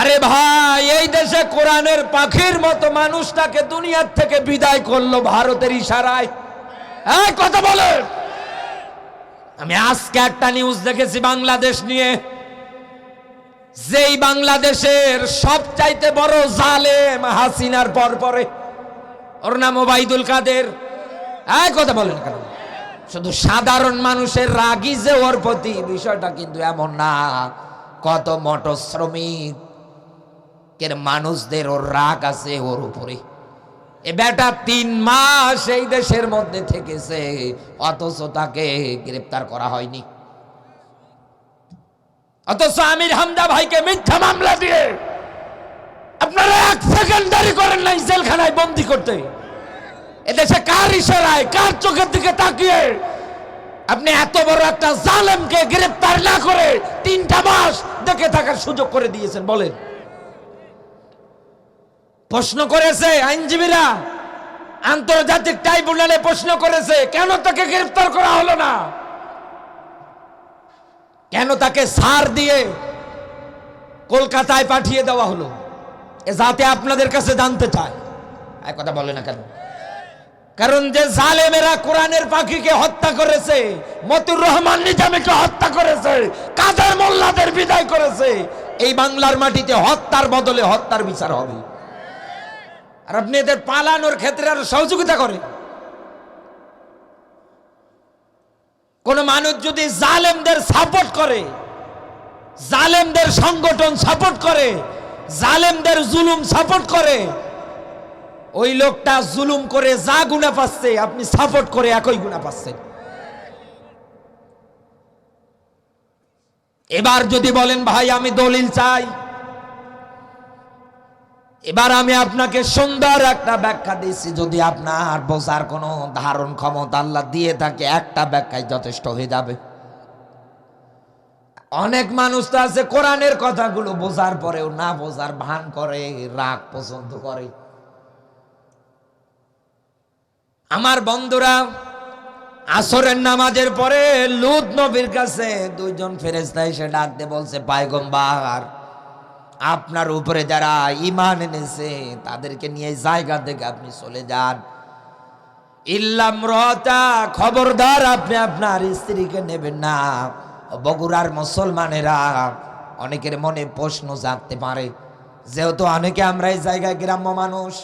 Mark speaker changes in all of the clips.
Speaker 1: আরে ভাই, এই দেশে কোরআনের পাখির মতো মানুষটাকে দুনিয়ার থেকে বিদায় করল ভারতের ইশারায়। এই, কথা বলে আমি আজকে একটা নিউজ দেখেছি বাংলাদেশ নিয়ে। যেই বাংলাদেশের সবচাইতে বড় জালেম হাসিনার পর পরে ওর নাম ওবাইদুল কাদের। এই, কথা বলেন কেন? শুধু সাধারণ মানুষের রাগি যে ওর প্রতি, বিষয়টা কিন্তু এমন না। কত মোটর শ্রমিক কের মানুষদের ওর রাগ আছে ওর উপরে। এ বেটা তিন মাস এই দেশের মধ্যে থেকেছে, অথচ তাকে গ্রেপ্তার করা হয়নি। অথচ আমির হামদা ভাইকে মিথ্যা মামলা দিয়ে আপনারা এক সেকেন্ড দাঁড়ি করেন নাই জেলখানায় বন্দি করতে। এদেশে কার ইশারায়, কার চোখের দিকে তাকিয়ে আপনি এত বড় একটা জালেমকে গ্রেপ্তার না করে তিনটা মাস দেখে থাকার সুযোগ করে দিয়েছেন, বলেন। প্রশ্ন করেছে আইনজীবীরা। আন্তর্জাতিক ট্রাইব্যুনালে প্রশ্ন করেছে, কেন তাকে গ্রেফতার করা হলো না? কেন তাকে সার দিয়ে কলকাতায় পাঠিয়ে দেওয়া হলো? এ যাতে আপনাদের কাছে জানতে চায়। কথা বলে না কেন? কারণ যে জালেমেরা কোরআনের পাখিকে হত্যা করেছে মতুর রহমান নিজামীকে হত্যা করেছে, কাদের মোল্লাদের বিদায় করেছে, এই বাংলার মাটিতে হত্যার বদলে হত্যার বিচার হবে। আর আপনি এদের পালানোর ক্ষেত্রে আরও সহযোগিতা করে। কোন মানুষ যদি জালেমদের সাপোর্ট করে, জালেমদের সংগঠন সাপোর্ট করে, জালেমদের জুলুম সাপোর্ট করে, ওই লোকটা জুলুম করে যা গুণা পাচ্ছে, আপনি সাপোর্ট করে একই গুণা পাচ্ছেন। এবার যদি বলেন, ভাই, আমি দলিল চাই। এবার আমি আপনাকে সুন্দর একটা ব্যাখ্যা দিচ্ছি যদি আপনার বোঝার কোনো ধারণ ক্ষমতা আল্লাহ দিয়ে থাকে, একটা ব্যাখ্যায় যথেষ্ট হয়ে যাবে। অনেক মানুষ তো আছে কোরআনের কথাগুলো বোঝার পরেও না বোঝার ভান করে, রাগ পছন্দ করে। আমার বন্ধুরা, আসরের নামাজের পরে লুত নবীর কাছে দুইজন ফেরেস্তা এসে ডাকতে বলছে, পায়গম্বার আপনার উপরে যারা ইমান এনেছে, তাদেরকে নিয়ে জায়গা থেকে আপনি চলে যান। ইল্লাম রতা খবরদার আপনি আপনার স্ত্রীকে নেবেন না। বগুড়ার মুসলমানেরা অনেকের মনে প্রশ্ন জাগতে পারে, যেহেতু অনেকে আমরা এই জায়গায় গ্রাম্য মানুষ।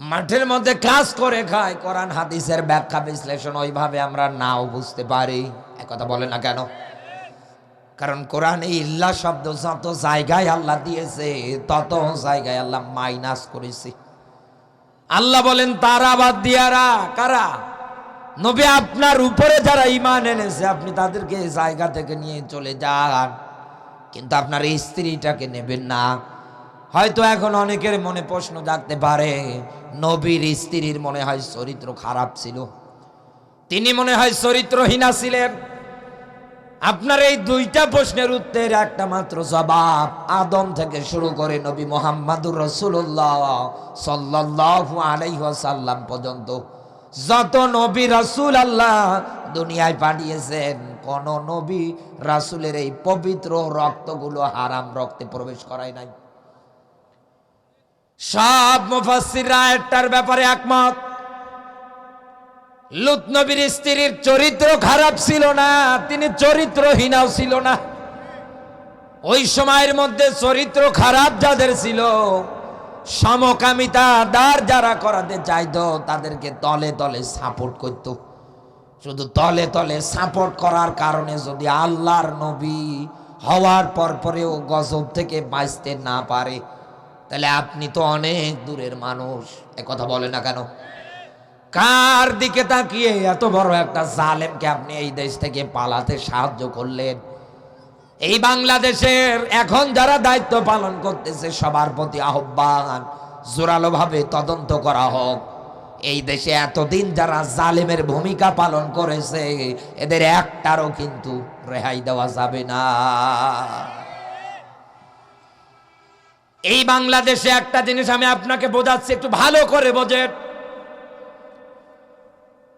Speaker 1: মাঠের মধ্যে কাজ করে খায়, কোরআন, হাদিসের ব্যাখ্যা বিশ্লেষণ ওইভাবে আমরা নাও বুঝতে পারি। একথা বলে না কেন? কারণ কোরআনে ইল্লা শব্দ যত জায়গায় আল্লাহ দিয়েছে, তত জায়গায় আল্লাহ মাইনাস করেছে। আল্লাহ বলেন, তারা বাদ দিয়ারা, কারা? নবী আপনার উপরে যারা ইমান এনেছে, আপনি তাদেরকে জায়গা থেকে নিয়ে চলে যান। কিন্তু আপনার স্ত্রীটাকে নেবেন না। হয়তো এখন অনেকের মনে প্রশ্ন জাগতে পারে, নবীর স্ত্রীর মনে হয় চরিত্র খারাপ ছিল। তিনি মনে হয় চরিত্রহীনা ছিলেন। আপনার এই দুইটা প্রশ্নের উত্তর একটা মাত্র জবাব আদম থেকে শুরু করে নবী মোহাম্মদুর রসুল্লাহ সাল্লাল্লাহু আলাইহি ওয়াসাল্লাম পর্যন্ত। যত নবী রাসূল আল্লাহ দুনিয়ায় পাঠিয়েছেন, কোন নবী রাসূলের এই পবিত্র রক্তগুলো হারাম রক্তে প্রবেশ করায় নাই। সব মুফাসসিররা একটার ব্যাপারে একমত। লুত নবীর স্ত্রীর চরিত্র খারাপ ছিল না, তিনি চরিত্রহীনাও ছিল না। ওই সময়ের মধ্যে চরিত্র খারাপ যাদের ছিল, সমকামিতা দার যারা করাতে চাইত, তাদেরকে তলে তলে সাপোর্ট করত। শুধু তলে তলে সাপোর্ট করার কারণে যদি আল্লাহর নবী হওয়ার পর পরেও গজব থেকে বাঁচতে না পারে, তাহলে আপনি তো অনেক দূরের মানুষ। কথা বলে না কেন? কার দিকে তাকিয়ে এত বড় একটা জালেমকে আপনি এই দেশ থেকে পালাতে সাহায্য করলেন? এই বাংলাদেশের এখন যারা দায়িত্ব পালন করতেছে, সবার প্রতি আহ্বান জোরালো ভাবে তদন্ত করা হোক। এই দেশে এতদিন যারা জালেমের ভূমিকা পালন করেছে, এদের একটারও কিন্তু রেহাই দেওয়া যাবে না। এই বাংলাদেশে একটা জিনিস আমি আপনাকে বোঝাচ্ছি, একটু ভালো করে বোঝেন।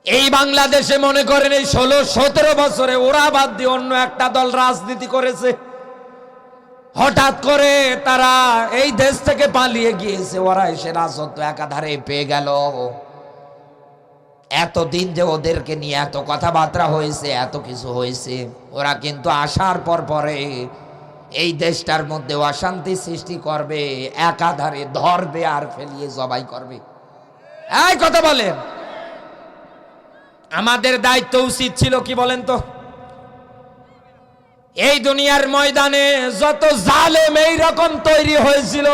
Speaker 1: এই বাংলাদেশে মনে করেন এই ষোলো, সতেরো বছরে ওরা বাদ দিয়ে অন্য একটা দল রাজনীতি করেছে। হঠাৎ করে তারা এই দেশ থেকে পালিয়ে গিয়েছে, ওরা এসে রাজত্ব একাধারে পেয়ে গেল। এতদিন যে ওদেরকে নিয়ে এত কথাবার্তা হয়েছে, এত কিছু হয়েছে, ওরা কিন্তু আসার পর পরে এই দেশটার মধ্যে অশান্তি সৃষ্টি করবে, একাধারে ধরবে আর ফেলিয়ে জবাই করবে। এই কথা বলেন। আমাদের দায়িত্ব উচিত ছিল কি বলেন তো? এই দুনিয়ার ময়দানে যত জালেম এই রকম তৈরি হয়েছিল,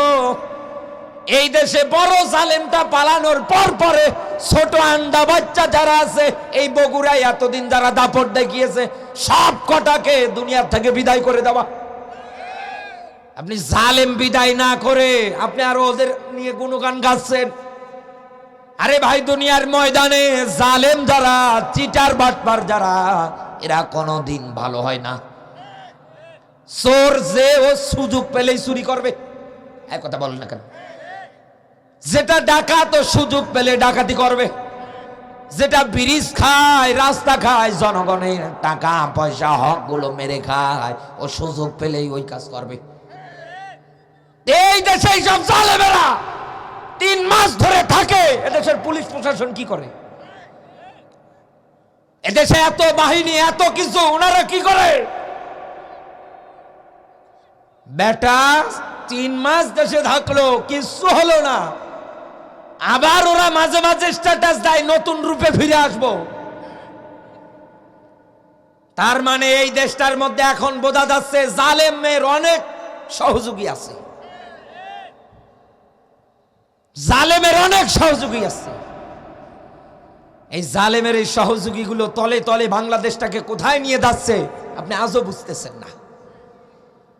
Speaker 1: এই দেশে বড় জালেমটা পালানোর পর পরে ছোট আন্ডা বাচ্চা যারা আছে, এই বগুড়ায় এতদিন যারা দাপট দেখিয়েছে, সব কটাকে দুনিয়ার থেকে বিদায় করে দেওয়া। আপনি জালেম বিদায় না করে আপনি আরও ওদের নিয়ে গুণগান গাচ্ছেন। আরে ভাই, দুনিয়ার ময়দানে জালেম যারা, চিটার বাটপার যারা, এরা কোনোদিন ভালো হয় না। চোর যে ও সুযোগ পেলেই চুরি করবে। এক কথা বলেন না কেন? যেটা ডাকাত সুযোগ পেলে ডাকাতি করবে। যেটা ব্রিজ খায়, রাস্তা খায়, জনগণের টাকা, পয়সা হকগুলো মেরে খায়, ও সুযোগ পেলেই ওই কাজ করবে। এই দেশে সব জালেমেরা তিন মাস ধরে থাকে। এদেশের পুলিশ প্রশাসন কি করে? এদেশে এত বাহিনী, এত কিছু, ওনারা কি করে? বেটা, তিন মাস দেশে থাকল কিছু হলো না। আবার ওরা মাঝে মাঝে স্ট্যাটাস দেয়, নতুন রূপে ফিরে আসব। তার মানে এই দেশটার মধ্যে এখন বোঝা যাচ্ছে জালেমের অনেক সহযোগী আছে। জালেমের অনেক সহযোগী আছে। এই জালেমের এই সহযোগীগুলো তলে তলে বাংলাদেশটাকে কোথায় নিয়ে যাচ্ছে, আপনি আজও বুঝতেছেন না।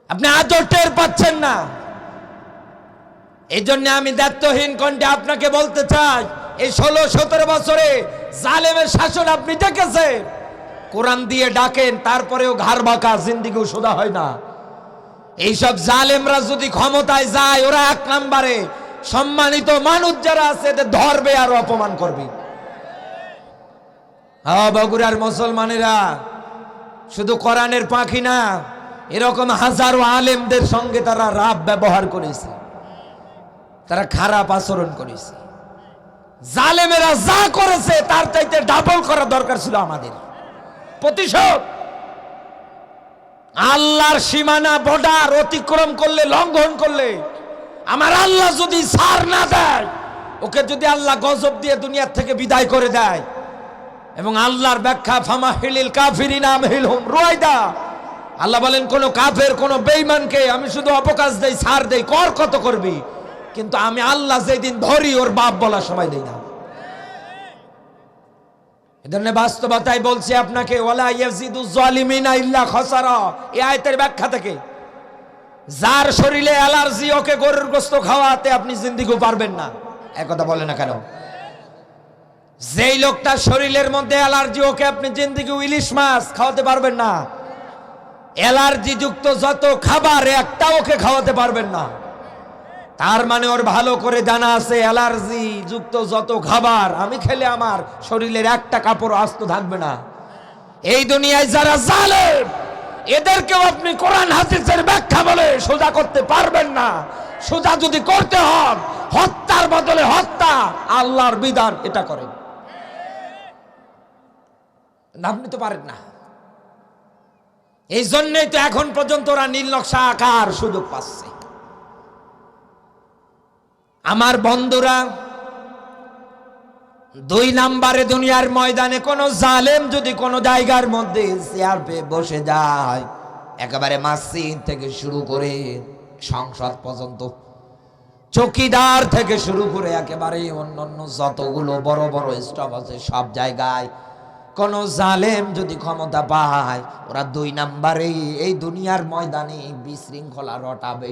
Speaker 1: আপনি আজও টের পাচ্ছেন না। এই জন্য আমি দায়িত্বহীন কণ্ঠে আপনাকে বলতে চাই, এই ষোলো সতেরো বছরে জালেমের শাসন আপনি দেখেছেন? কোরআন দিয়ে ডাকেন, তারপরেও ঘাড় বাঁকা, জিন্দিগিও সোজা হয় না। এইসব জালেমরা যদি ক্ষমতায় যায়, ওরা এক নাম্বারে সম্মানিত মানুষ যারা আছে, এদের ধরবে আর অপমান করবে। বগুড়ার মুসলমানেরা শুধু কোরআনের পাখি না, এরকম হাজারো আলেমদের সঙ্গে তারা রাব ব্যবহার করেছে। তারা খারাপ আচরণ করেছে। জালেমেরা যা করেছে, তার চাইতে ডাবল করা দরকার ছিল আমাদের। প্রতিশোধ! আল্লাহর সীমানা বর্ডার অতিক্রম করলে, লঙ্ঘন করলে আমার আল্লাহ যদি সার না দেয়, ওকে যদি আল্লাহ গজব দিয়ে দুনিয়ার থেকে বিদায় করে দেয়, এবং আল্লাহর ব্যাখ্যা, ফামা হিলিল কাফিরি নাম হিল হুম রোয়দা আল্লাহ বলেন, কোন কাফের, কোন বেইমানকে আমি শুধু অবকাশ দেই, সার দেই, কর কত করবি? কিন্তু আমি আল্লাহ যেদিন ধরি, ওর বাপ বলার সময় দেই না। এধরনের বাস্তবতায় বলছি আপনাকে, ওয়ালা ইয়াজিদু জালিমিনা ইল্লা খসারা। এই আয়াতের ব্যাখ্যা থেকে যার শরীরে অ্যালার্জি, ওকে গরুর গোস্ত খাওয়াতে আপনি জিন্দিগি পারবেন না। একথা বলে না কেন? যেই লোকটার শরীরের মধ্যে অ্যালার্জি, ওকে আপনি জিন্দিগি ইলিশ মাছ খাওয়াতে পারবেন না। অ্যালার্জি যুক্ত যত খাবার একটা ওকে খাওয়াতে পারবেন না। তার মানে ওর ভালো করে জানা আছে অ্যালার্জি যুক্ত যত খাবার, আমি খেলে আমার শরীরের একটা কাপড় আস্ত থাকবে না। এই দুনিয়ায় যারা জালেম এদেরকেও আপনি কোরআন হাদিসের ব্যাখ্যা বলে সোজা করতে পারবেন না। সোজা যদি করতে হন হত্যার বদলে হত্যা আল্লাহর বিধান এটা করেন। না, নিতে পারেন না। এই জন্যই তো এখন পর্যন্ত ওরা নীল নকশা আকার সুযোগ পাচ্ছে। আমার বন্ধুরা দুই নাম্বারে দুনিয়ার ময়দানে কোন জালেম যদি কোন জায়গার মধ্যে চেয়ার পেয়ে বসে যায়, একেবারে মাসিদ থেকে শুরু করে সংসদ পর্যন্ত, চকিদার থেকে শুরু করে একেবারে অন্যান্য যতগুলো বড় বড় স্টপ আছে সব জায়গায় কোন জালেম যদি ক্ষমতা পায়, ওরা দুই নাম্বারে এই দুনিয়ার ময়দানে বিশৃঙ্খলা রটাবে।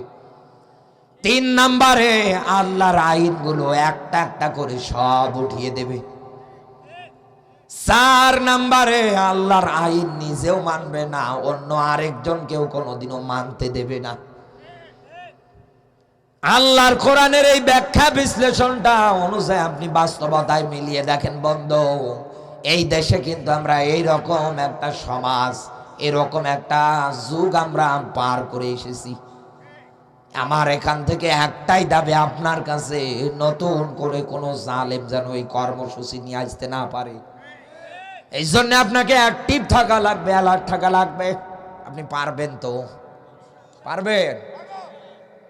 Speaker 1: তিন নাম্বারে আল্লাহর আইনগুলো একটা একটা করে সব উঠিয়ে দেবে। চার নাম্বারে আল্লাহর আইন নিজেও মানবে না, অন্য আরেকজন কেউ কোনোদিনও মানতে দেবে না। আল্লাহর কোরআনের এই ব্যাখ্যা বিশ্লেষণটা অনুযায়ী আপনি বাস্তবতায় মিলিয়ে দেখেন বন্ধ, এই দেশে কিন্তু আমরা এই রকম একটা সমাজ, এরকম একটা যুগ আমরা পার করে এসেছি। আমার এখান থেকে একটাই দাবি আপনার কাছে, নতুন করে কোনো জালেম যেন ওই কর্মসূচি নিয়ে আসতে না পারে। এই জন্য আপনাকে অ্যাক্টিভ থাকা লাগবে অ্যালার্ট থাকা লাগবে। আপনি পারবেন তো? পারবেন?